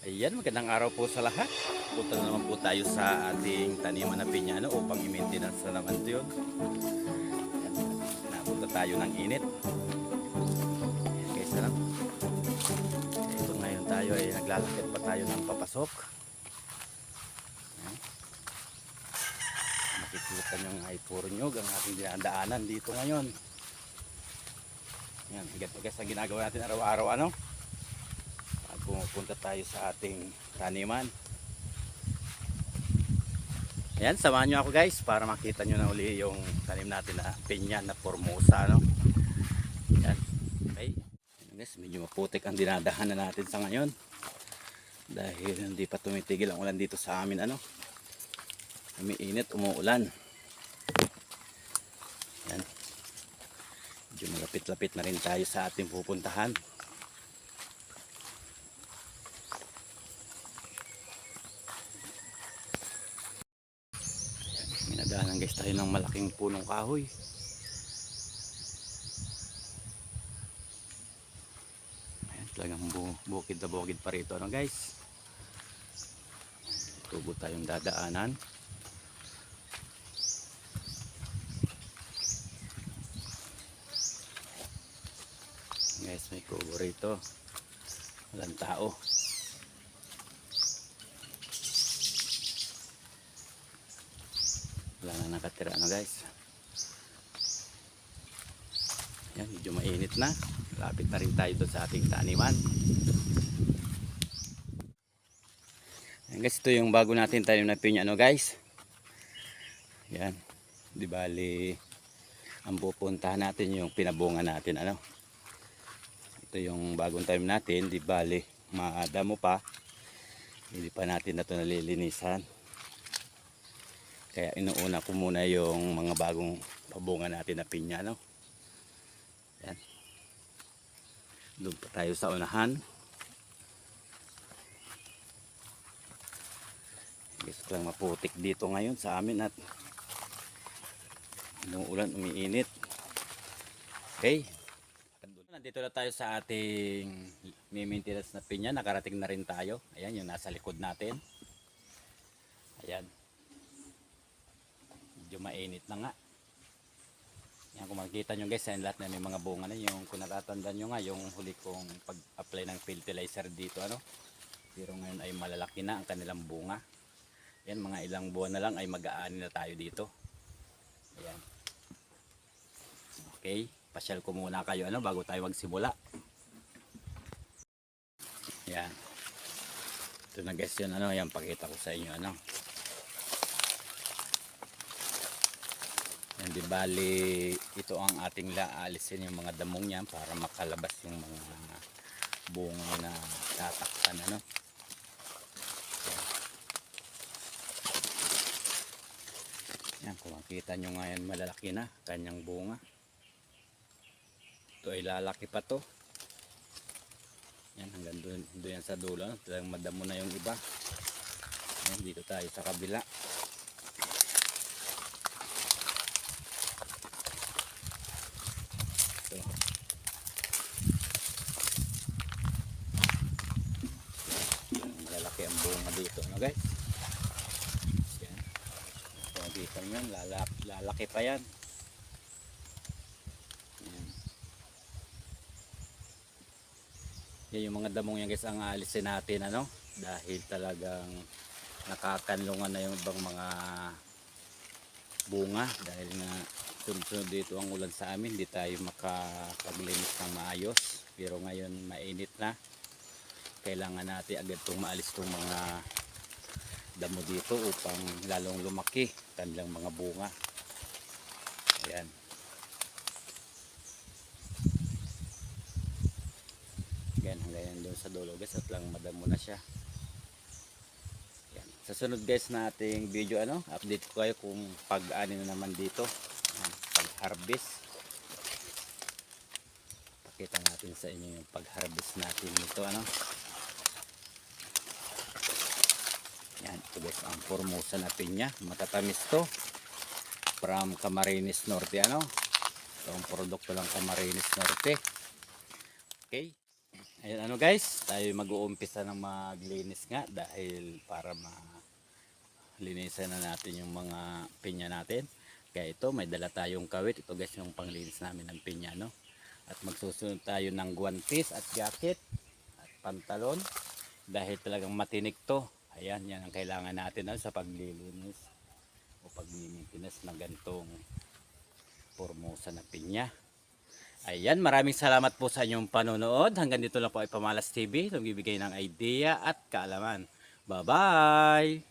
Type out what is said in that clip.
Ayan, magandang araw po sa lahat. Punta na naman po tayo sa ating taniman na pinyano upang i-maintenance na naman ito yun. Ayan, Napunta tayo ng init. Ayan guys, ano? Ito ngayon tayo ay naglalakit pa tayo ng papasok. Ayan. Makikita nyo nga ay puro ang ating dinadaanan dito ngayon. Yan, bigat guys ang ginagawa natin araw-araw ano? Pag pumupunta tayo sa ating taniman. Ayan, samahan nyo ako guys para makita nyo na uli yung tanim natin na pinya na formosa. No? Ayan. Okay. Guys, medyo maputik ang dinadahanan natin sa ngayon. Dahil hindi pa tumitigil ang ulan dito sa amin. Ano? Umiinit, umuulan. Ayan. Medyo malapit-lapit na rin tayo sa ating pupuntahan. Minadaanan guys tayo ng malaking punong kahoy. Ayan, talagang bu bukid na bukid pa rito ano guys. Tubo tayong dadaanan. Guys, may kubo rito. Walang tao. Wala na nakatira ano guys? Yan medyo mainit na. Lapit na rin tayo doon sa ating taniman. Yan guys ito yung bago natin tanim na pinya ano guys? Yan di bali ang pupuntahan natin yung pinabunga natin ano? Ito yung bagong tanim natin. Di bali maadamo pa. Hindi pa natin na ito nalilinisan kaya inuuna ko muna yung mga bagong pabunga natin na pinya, no? Yan. Doon pa tayo sa unahan. Gusto lang maputik dito ngayon sa amin at umuulan, umiinit. Okay. Nandito na tayo sa ating maintenance na pinya. Nakarating na rin tayo. Ayan, yung nasa likod natin. Ayan medyo mainit na nga. Yan kung makikita nyo guys yan lahat na may mga bunga na yung kung natatandaan nyo nga yung huli kong pag apply ng fertilizer dito ano pero ngayon ay malalaki na ang kanilang bunga. Yan mga ilang buwan na lang ay mag-aani na tayo dito. Ayan. Okay pasyal ko muna kayo ano bago tayo magsimula. Yan ito na guys yun ano yan pakita ko sa inyo ano di bali, ito ang ating laalisin yung mga damong niyan para makalabas yung mga bunga na tatakpan. Ano? Yan, kung makita nyo ngayon malalaki na kanyang bunga. Ito ay lalaki pa to. Yan, hanggang doon, doon yan sa dulo. Talagang madamo na yung iba. Yan, dito tayo sa kabila. Ito. Yan, Malalaki ang bunga dito, no guys? Yan. Nyo yan, lalaki, lalaki pa yan. Yan. Yan yung mga damong yan guys ang aalisin natin ano dahil talagang nakakanlungan na yung ibang mga bunga dahil nga sunod-sunod dito ang ulan sa amin hindi tayo makapaglinis ng maayos pero ngayon mainit na kailangan natin agad itong maalis itong mga damo dito upang lalong lumaki kanilang mga bunga. Ayan. Yan hanggang doon sa dulo guys at lang madamo na siya. Yan. sa sunod guys na ating video ano update ko kayo kung pag-ani na naman dito. Pag-harvest. Pakita natin sa inyo yung pag-harvest natin nito ano yan ito guys ang formosa na pinya matatamis to from Camarines Norte ano ito ang produkto ng Camarines Norte okay Ayan ano guys, tayo mag-uumpisa ng maglinis nga dahil para ma linisan na natin yung mga pinya natin. Kaya ito, may dala tayong kawit. Ito guys, yung panglinis namin ng pinya, no? At magsusunod tayo ng guwantes at jacket at pantalon dahil talagang matinik to. Ayan, yan ang kailangan natin no, sa paglilinis o paglilinis ng gantong formosa na pinya. Ayan, maraming salamat po sa inyong panonood. Hanggang dito lang po ay Pamalas TV. Nagbibigay ng idea at kaalaman. Bye-bye!